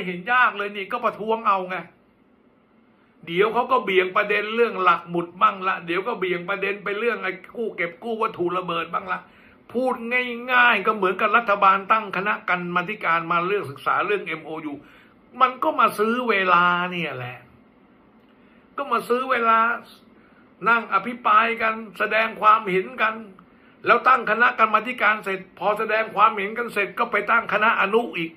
ไม่เห็นยากเลยนี่ก็ประท้วงเอาไงเดี๋ยวเขาก็เบี่ยงประเด็นเรื่องหลักหมุดบ้างละเดี๋ยวก็เบี่ยงประเด็นไปเรื่องไอ้กู้เก็บกู้วัตถุระเบิดบ้างละพูดง่ายๆก็เหมือนกับรัฐบาลตั้งคณะกรรมาธิการมาเรื่องศึกษาเรื่อง MOU มันก็มาซื้อเวลาเนี่ยแหละ ก็มาซื้อเวลานั่งอภิปรายกันแสดงความเห็นกัน แล้วตั้งคณะกรรมาธิการเสร็จ พอแสดงความเห็นกันเสร็จก็ไปตั้งคณะอนุอีก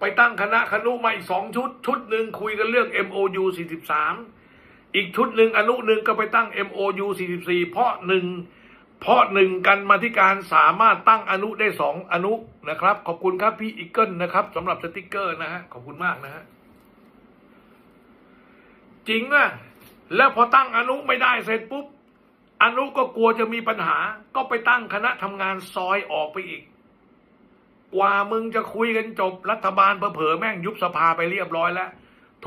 ไปตั้งคณะคณุมาอีกสองชุด ชุดหนึ่งคุยกันเรื่อง MOU 43 อีกชุดหนึ่งอนุหนึ่งก็ไปตั้ง MOU 44 เพราะหนึ่งเพราะหนึ่งกันมาธิการสามารถตั้งอนุได้สองอนุนะครับ ขอบคุณครับพี่อีเกิลนะครับสำหรับสติกเกอร์นะฮะขอบคุณมากนะฮะจริงอะแล้วพอตั้งอนุไม่ได้เสร็จปุ๊บอนุก็กลัวจะมีปัญหา ก็ไปตั้งคณะทำงานซอยออกไปอีก กว่ามึงจะคุยกันจบรัฐบาลเผลอแม่งยุบสภาไปเรียบร้อยแล้ว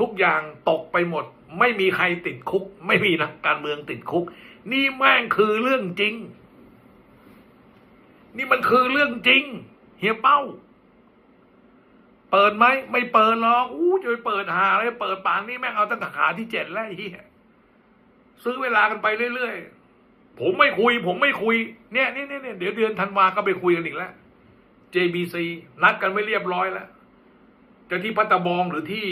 ทุกอย่างตกไปหมด ไม่มีใครติดคุก ไม่มีนักการเมืองติดคุก นี่แม่งคือเรื่องจริง นี่มันคือเรื่องจริง เฮียเป้า เปิดไหมไม่เปิดหรอกอู้จะไปเปิดหาอะไรเปิดปานนี้แม่งเอาตั้งแต่ขาที่เจ็ดแล้วเฮียซื้อเวลากันไปเรื่อยๆผมไม่คุย ผมไม่คุยเนี่ยเนี่ยเนี่ยเดี๋ยวเดือนธันวาก็ไปคุยกันอีกแล้ว JBC นัดกันไม่เรียบร้อยแล้วจะที่พัตตะบองหรือที่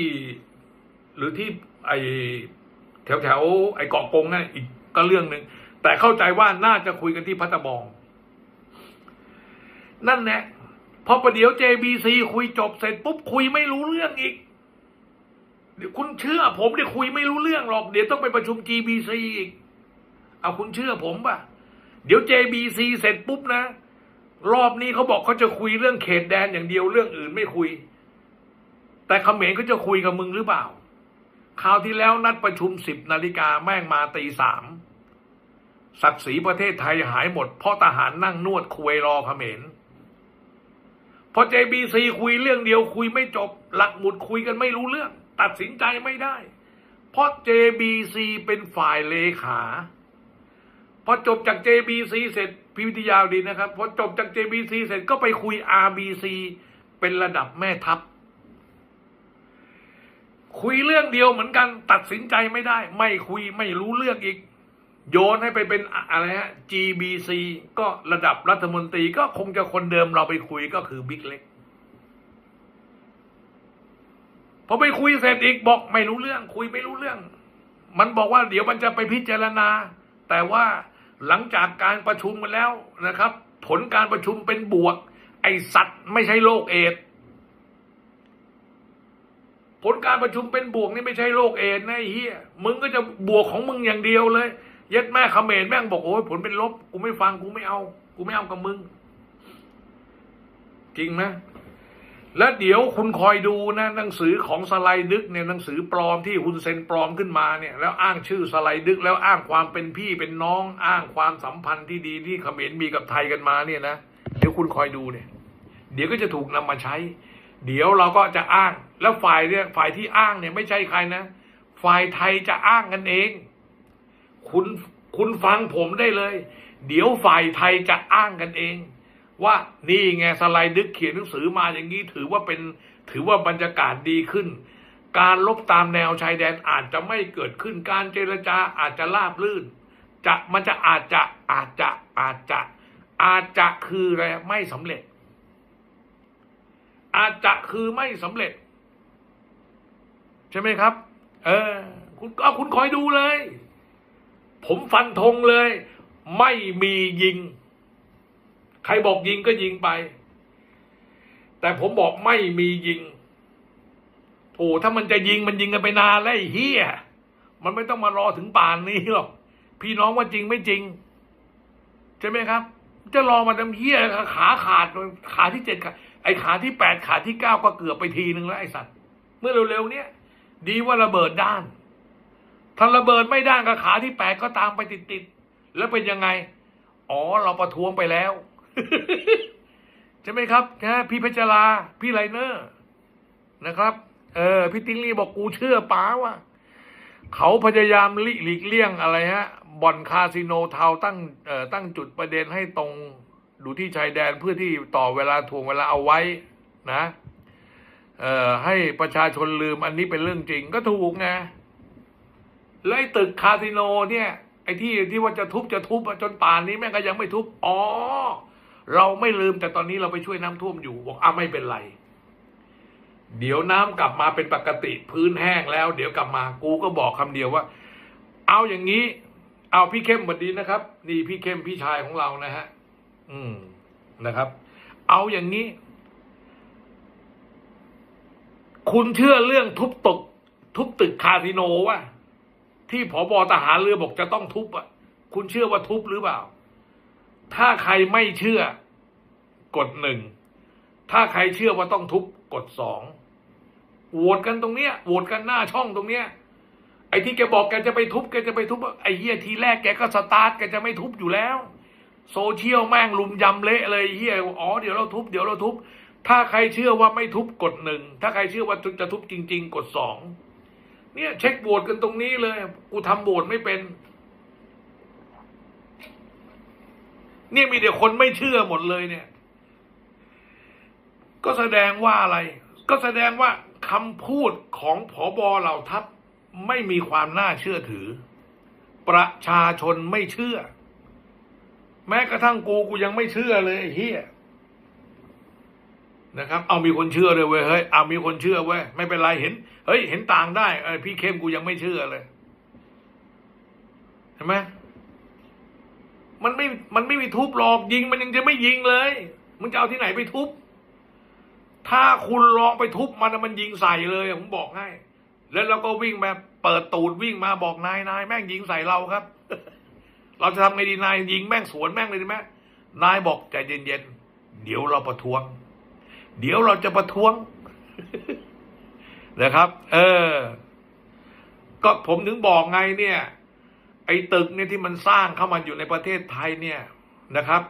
หรือที่ไอแถวแถวไอเกาะกงนั่นอีกก็เรื่องหนึ่งแต่เข้าใจว่าน่าจะคุยกันที่พัตตะบอง นั่นแหละพอประเดี๋ยว JBC คุยจบเสร็จปุ๊บคุยไม่รู้เรื่องอีกเดี๋ยวคุณเชื่อผมเดี๋ยวคุยไม่รู้เรื่องหรอก เดี๋ยวต้องไปประชุม GBC อีก เอาคุณเชื่อผมป่ะ เดี๋ยว JBC เสร็จปุ๊บนะ รอบนี้เขาบอกเขาจะคุยเรื่องเขตแดนอย่างเดียวเรื่องอื่นไม่คุย แต่เขมรเขาจะคุยกับมึงหรือเปล่าคราวที่แล้วนัดประชุมสิบนาฬิกาแม่งมาตีสามศักดิ์ศรีประเทศไทยหายหมด เพราะทหารนั่งนวดคุยรอเขมรพอ JBC คุยเรื่องเดียวคุยไม่จบ หลักหมุดคุยกันไม่รู้เรื่อง ตัดสินใจไม่ได้ เพราะ JBC เป็นฝ่ายเลขา พอจบจาก JBC เสร็จ พิวิทยาดีนะครับพอจบจาก JBC เสร็จก็ไปคุย RBC เป็นระดับแม่ทัพ คุยเรื่องเดียวเหมือนกันตัดสินใจไม่ได้ ไม่คุยไม่รู้เรื่องอีก โยนให้ไปเป็นอะไรฮะ GBC ก็ระดับรัฐมนตรีก็คงจะคนเดิมเราไปคุยก็คือบิ๊กเล็กพอไปคุยเสร็จอีกบอกไม่รู้เรื่อง คุยไม่รู้เรื่อง มันบอกว่าเดี๋ยวมันจะไปพิจารณา แต่ว่า หลังจากการประชุมกันแล้วนะครับ ผลการประชุมเป็นบวก ไอสัตว์ไม่ใช่โรคเอดส์ผลการประชุมเป็นบวกนี่ไม่ใช่โรคเอดส์นะเฮียมึงก็จะบวกของมึงอย่างเดียวเลยย็ดแม่เขมรแม่งบอกโอ้ยผลเป็นลบ กูไม่ฟังกูไม่เอา กูไม่เอากับมึง จริงไหม แล้วเดี๋ยวคุณคอยดูนะหนังสือของสไลดึกเนี่ยหนังสือปลอมที่คุณเซ็นปลอมขึ้นมาเนี่ยแล้วอ้างชื่อสไลดึก แล้วอ้างความเป็นพี่เป็นน้องอ้างความสัมพันธ์ที่ดีที่เขมรมีกับไทยกันมาเนี่ยนะเดี๋ยวคุณคอยดูเนี่ย เดี๋ยวก็จะถูกนำมาใช้ เดี๋ยวเราก็จะอ้างแล้วฝ่ายเนี่ยฝ่ายที่อ้างเนี่ยไม่ใช่ใครนะ ฝ่ายไทยจะอ้างกันเอง คุณคุณฟังผมได้เลย เดี๋ยวฝ่ายไทยจะอ้างกันเอง ว่านี่ไงสไลด์ดึกเขียนหนังสือมาอย่างนี้ถือว่าเป็นถือว่าบรรยากาศดีขึ้น การลบตามแนวชายแดนอาจจะไม่เกิดขึ้นการเจรจาอาจจะราบลื่น จะมันจะอาจจะอาจจะอาจจะ อาจจะคืออะไรไม่สำเร็จ อาจจะคือไม่สำเร็จ ใช่ไหมครับ เออ คุณก็คุณคอยดูเลย ผมฟันธงเลย ไม่มียิง รบอกยิงก็ยิงไป แต่ผมบอกไม่มียิงโอ้ถ้ามันจะยิงมันยิงกันไปนานแล้วเฮียมันไม่ต้องมารอถึงป่านนี้หรอกพี่น้องว่าจริงไม่จริงใช่ไหมครับ จะรอมาทำเฮียขาขาดขาที่เจ็ดขาไอ้ขาที่แปดขาที่เก้าก็เกือบไปทีนึงแล้วไอ้สัตว์ เมื่อเร็วๆเนี้ยดีว่าระเบิดด้านถ้าระเบิดไม่ด้านกับขาที่แปดก็ตามไปติดๆแล้วเป็นยังไง อ๋อเราประท้วงไปแล้ว ใช่ไหมครับแค่พี่เพชรลา พี่ไลเนอร์นะครับ เออ พี่ติ้งลี่บอกกูเชื่อป้าว่า เขาพยายามลีหลีกเลี่ยงอะไรฮะ บ่อนคาสิโนเทาตั้งเอ่อตั้งจุดประเด็นให้ตรงดูที่ชายแดนเพื่อที่ต่อเวลาถ่วงเวลาเอาไว้นะเอ่อให้ประชาชนลืมอันนี้เป็นเรื่องจริงก็ถูกไงแล้วไอ้ตึกคาสิโนเนี่ย ไอ้ที่ที่ว่าจะทุบจะทุบจนป่านนี้แม่งก็ยังไม่ทุบ อ๋อ เราไม่ลืมแต่ตอนนี้เราไปช่วยน้ำท่วมอยู่บอกอะไม่เป็นไร เดี๋ยวน้ำกลับมาเป็นปกติพื้นแห้งแล้ว เดี๋ยวกลับมา กูก็บอกคำเดียวว่า เอาอย่างนี้ เอาพี่เข้มวัสดีนะครับ นี่พี่เข้มพี่ชายของเรานะฮะอืมนะครับ เอาอย่างนี้ คุณเชื่อเรื่องทุบตึกทุบตึกคาสิโนวะที่ผบทหารเรือบอกจะต้องทุบอะ คุณเชื่อว่าทุบหรือเปล่า ถ้าใครไม่เชื่อกดหนึ่ง ถ้าใครเชื่อว่าต้องทุบกดสองโหวตกันตรงเนี้ยโหวตกันหน้าช่องตรงเนี้ย ไอ้ที่แกบอกแกจะไปทุบแกจะไปทุบไอ้เหี้ยทีแรกแกก็สตาร์ทแกจะไม่ทุบอยู่แล้ว โซเชียลแม่งลุมยำเละเลยเฮียอ๋อเดี๋ยวเราทุบเดี๋ยวเราทุบ ถ้าใครเชื่อว่าไม่ทุบกดหนึ่งถ้าใครเชื่อว่าจะทุบจริง ๆ กดสองเนี่ยเช็คโหวตกันตรงนี้เลย กูทำโหวตไม่เป็น เนี่ยมีแต่คนไม่เชื่อหมดเลยเนี่ย ก็แสดงว่าอะไร ก็แสดงว่าคำพูดของผอบอเหล่าทัพไม่มีความน่าเชื่อถือ ประชาชนไม่เชื่อ แม้กระทั่งกูกูยังไม่เชื่อเลยไอ้เฮียนะครับ เอามีคนเชื่อเลยเว้ยเฮ้ยเอามีคนเชื่อเว้ยไม่เป็นไรเห็น เฮ้ย เห็นต่างได้เออพี่เข้มกูยังไม่เชื่อเลยเห็นไหม มันไม่ มันไม่มีทุบหรอกยิงมันยังจะไม่ยิงเลย มึงจะเอาที่ไหนไปทุบ ถ้าคุณลองไปทุบมันมันยิงใส่เลยผมบอกให้ แล้วเราก็วิ่งมาเปิดตูดวิ่งมาบอกนายนายแม่งยิงใส่เราครับ เราจะทำไงดีนายยิงแม่งสวนแม่งเลยดีไหมนายบอกใจเย็นๆเดี๋ยวเราประท้วง เดี๋ยวเราจะประท้วงนะครับ เออ ก็ผมถึงบอกไงเนี่ย อ้ตึกเนี่ยที่มันสร้างเข้ามาอยู่ในประเทศไทยเนี่ยนะครับ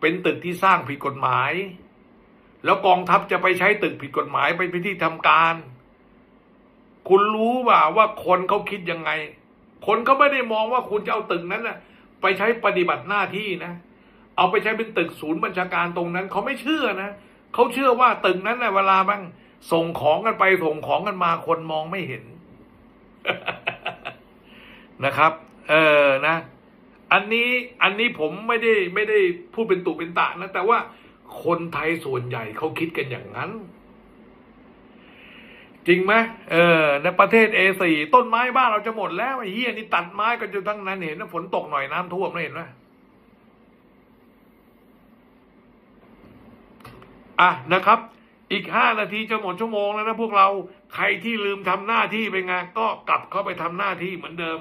เป็นตึกที่สร้างผิดกฎหมาย แล้วกองทัพจะไปใช้ตึกผิดกฎหมายไปเป็นที่ทำการ คุณรู้เปล่าว่าคนเขาคิดยังไง คนเขาไม่ได้มองว่าคุณจะเอาตึกนั้นนะไปใช้ปฏิบัติหน้าที่นะ เอาไปใช้เป็นตึกศูนย์บัญชาการตรงนั้นเขาไม่เชื่อนะเขาเชื่อว่าตึกนั้นนะเวลาบ้างส่งของกันไปส่งของกันมาคนมองไม่เห็นนะครับ เออนะ อันนี้อันนี้ผมไม่ได้ไม่ได้พูดเป็นตุเป็นตะนะแต่ว่าคนไทยส่วนใหญ่เขาคิดกันอย่างนั้น จริงไหมเออ ในประเทศเอสีต้นไม้บ้านเราจะหมดแล้วไอ้เหี้ยนี่ตัดไม้กันจนทั้งนั้นเห็นนะฝนตกหน่อยน้ำท่วมนะเห็นไหมอะนะครับ อีกห้านาทีจะหมดชั่วโมงแล้วนะพวกเราใครที่ลืมทำหน้าที่ไปงานก็กลับเข้าไปทำหน้าที่เหมือนเดิม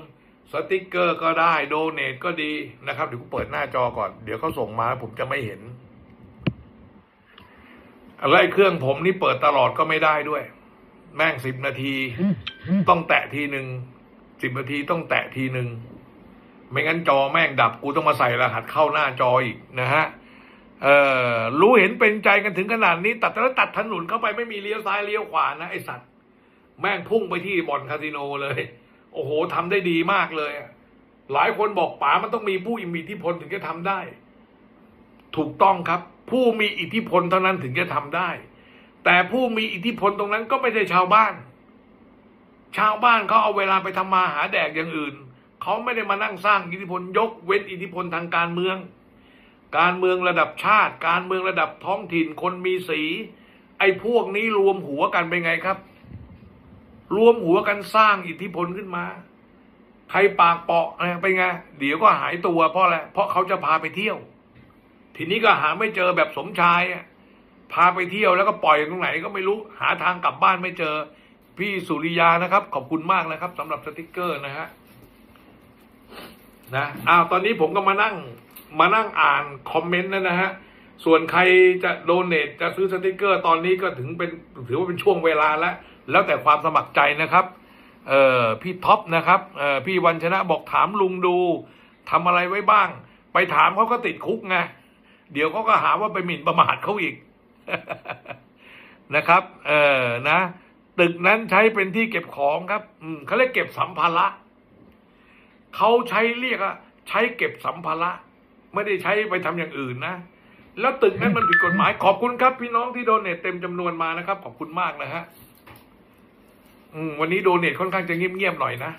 สติกเกอร์ก็ได้โดเนทก็ดีนะครับเดี๋ยวกูเปิดหน้าจอก่อน เดี๋ยวเขาส่งมาผมจะไม่เห็นอะไรเครื่องผมนี่เปิดตลอดก็ไม่ได้ด้วย แม่งสิบนาที ต้องแตะทีหนึ่งสิบนาทีต้องแตะทีหนึ่งไม่งั้นจอแม่งดับกูต้องมาใส่รหัสเข้าหน้าจออีกนะฮะเออรู้เห็นเป็นใจกันถึงขนาดนี้ ตัดแล้วตัดถนนเข้าไปไม่มีเลี้ยวซ้ายเลี้ยวขวานะไอสัตว์ แม่งพุ่งไปที่บ่อนคาสิโนเลย โอ้โหทำได้ดีมากเลย หลายคนบอกป๋ามันต้องมีผู้มีอิทธิพลถึงจะทำได้ ถูกต้องครับ ผู้มีอิทธิพลเท่านั้นถึงจะทำได้ แต่ผู้มีอิทธิพลตรงนั้นก็ไม่ใช่ชาวบ้าน ชาวบ้านเขาเอาเวลาไปทำมาหาแดกอย่างอื่นเขาไม่ได้มานั่งสร้างอิทธิพลยกเว้นอิทธิพลทางการเมือง การเมืองระดับชาติ การเมืองระดับท้องถิ่นคนมีสี ไอ้พวกนี้รวมหัวกันเป็นไงครับ รวมหัวกันสร้างอิทธิพลขึ้นมา ใครปากเปาะนะเป็นไง เดี๋ยวก็หายตัวเพราะอะไรเพราะเขาจะพาไปเที่ยว ทีนี้ก็หาไม่เจอแบบสมชายอะพาไปเที่ยวแล้วก็ปล่อยตรงไหนก็ไม่รู้หาทางกลับบ้านไม่เจอ พี่สุริยานะครับ ขอบคุณมากนะครับสำหรับสติกเกอร์นะฮะนะอ้าวตอนนี้ผมก็มานั่งมานั่งอ่านคอมเมนต์นะนะฮะส่วนใครจะโดเนทจะซื้อสติกเกอร์ ตอนนี้ก็ถึงเป็นถือว่าเป็นช่วงเวลาแล้ว แล้วแต่ความสมัครใจนะครับเออพี่ท็อปนะครับเออพี่วันชนะบอกถามลุงดูทำอะไรไว้บ้าง ไปถามเขาก็ติดคุกไงเดี๋ยวเขาก็หาว่าไปหมิ่นประมาทเขาอีกนะครับเออนะตึกนั้นใช้เป็นที่เก็บของครับอืเขาเรียกเก็บสัมภาระเขาใช้เรียกอะใช้เก็บสัมภาระไม่ได้ใช้ไปทำอย่างอื่นนะแล้วตึกนั้นมันผิดกฎหมายขอบคุณครับ พี่น้องที่โดเนทเต็มจำนวนมานะครับ ขอบคุณมากนะฮะ วันนี้โดเนทค่อนข้างจะเงียบๆหน่อยนะ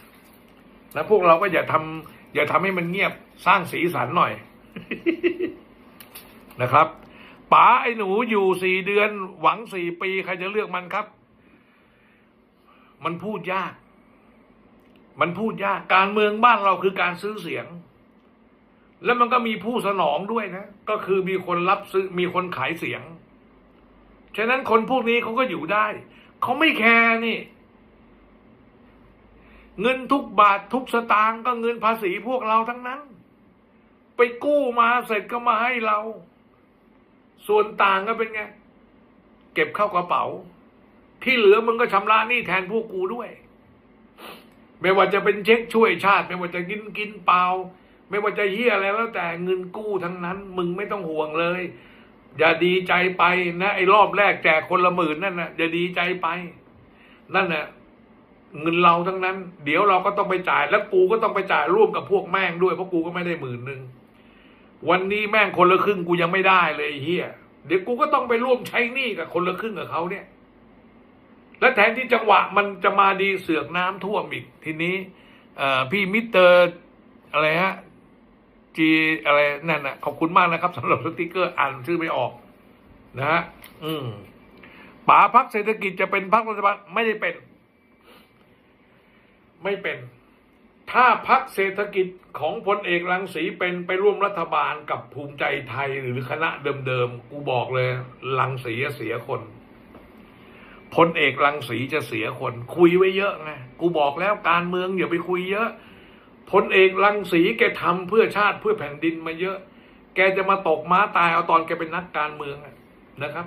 แล้วพวกเราก็อย่าทำอย่าทำให้มันเงียบสร้างสีสันหน่อยนะครับป๋าไอ้หนูอยู่สี่เดือน หวังสี่ปีใครจะเลือกมันครับ มันพูดยาก มันพูดยาก การเมืองบ้านเราคือการซื้อเสียง แล้วมันก็มีผู้สนองด้วยนะ ก็คือมีคนรับซื้อมีคนขายเสียง ฉะนั้นคนพวกนี้เขาก็อยู่ได้ เขาไม่แคร์นี่ เงินทุกบาททุกสตางค์ก็เงินภาษีพวกเราทั้งนั้น ไปกู้มาเสร็จก็มาให้เรา ส่วนต่างก็เป็นไง เก็บเข้ากระเป๋า ที่เหลือมึงก็ชำระหนี้แทนพวกกูด้วย ไม่ว่าจะเป็นเช็คช่วยชาติ ไม่ว่าจะกินกินเปล่า ไม่ว่าจะเฮียอะไรแล้วแต่เงินกู้ทั้งนั้น มึงไม่ต้องห่วงเลย อย่าดีใจไปนะไอ้รอบแรกแจกคนละหมื่นนั่นนะอย่าดีใจไป นั่นน่ะ เงินเราทั้งนั้น เดี๋ยวเราก็ต้องไปจ่าย แล้วกูก็ต้องไปจ่ายร่วมกับพวกแม่งด้วยเพราะกูก็ไม่ได้หมื่นหนึ่งวันนี้แม่งคนละครึ่งกูยังไม่ได้เลยเฮียเดี๋ยวกูก็ต้องไปร่วมใช้หนี้กับคนละครึ่งกับเขาเนี่ย และแทนที่จังหวะมันจะมาดีเสือกน้ำท่วมอีก ทีนี้เอพี่มิสเตอร์อะไรฮะจีอะไรนั่นน่ะขอบคุณมากนะครับสำหรับสติกเกอร์อ่านชื่อไม่ออก นะฮะอืมป๋าพักเศรษฐกิจจะเป็นพักรัฐบาลไม่ได้เป็น ไม่เป็น ถ้าพักเศรษฐกิจของพลเอกรังสีเป็นไปร่วมรัฐบาลกับภูมิใจไทยหรือคณะเดิมๆ กูบอกเลยรังสีจะเสียคนพลเอกรังสีจะเสียคน คุยไว้เยอะไงกูบอกแล้วการเมืองอย่าไปคุยเยอะพลเอกรังสีแกทำเพื่อชาติเพื่อแผ่นดินมาเยอะ แกจะมาตกม้าตายเอาตอนแกเป็นนักการเมืองนะครับ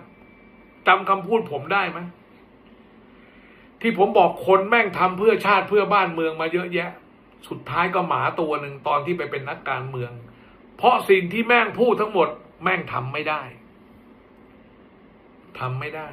จำคำพูดผมได้ไหม ที่ผมบอกคนแม่งทำเพื่อชาติเพื่อบ้านเมืองมาเยอะแยะ สุดท้ายก็หมาตัวหนึ่งตอนที่ไปเป็นนักการเมือง เพราะสิ่งที่แม่งพูดทั้งหมด แม่งทำไม่ได้ทำไม่ได้